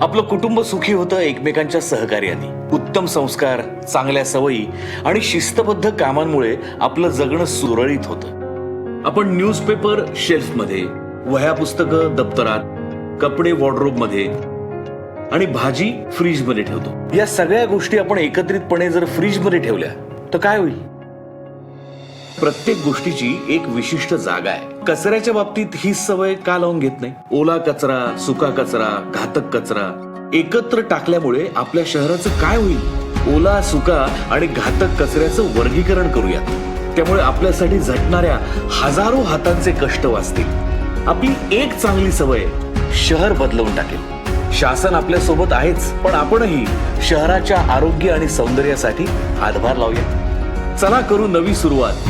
आपलं कुटुंब सुखी होतं एकमेकांच्या सहकार्याने. उत्तम संस्कार चांगल्या सवयी आणि शिस्तबद्ध कामांमुळे आपलं जगणं सुरळीत होतं. आपण न्यूजपेपर शेल्फमध्ये वह्या पुस्तकं दप्तरात कपडे वॉर्डरोबमध्ये आणि भाजी फ्रीजमध्ये ठेवतो. या सगळ्या गोष्टी आपण एकत्रितपणे जर फ्रीजमध्ये ठेवल्या तर काय होईल? प्रत्येक गोष्टीची एक विशिष्ट जागा आहे. कचऱ्याच्या बाबतीत ही सवय का लावून घेत नाही? ओला कचरा सुका कचरा घातक कचरा एकत्र टाकल्यामुळे आपल्या शहराचं काय होईल? ओला सुका आणि घातक कचऱ्याचं वर्गीकरण करूया त्यामुळे आपल्यासाठी झटणाऱ्या हजारो हातांचे कष्ट वाचतील. आपली एक चांगली सवय शहर बदलवून टाकेल. शासन आपल्यासोबत आहेच पण आपणही शहराच्या आरोग्य आणि सौंदर्यासाठी हातभार लावूया चला करू नवी सुरुवात.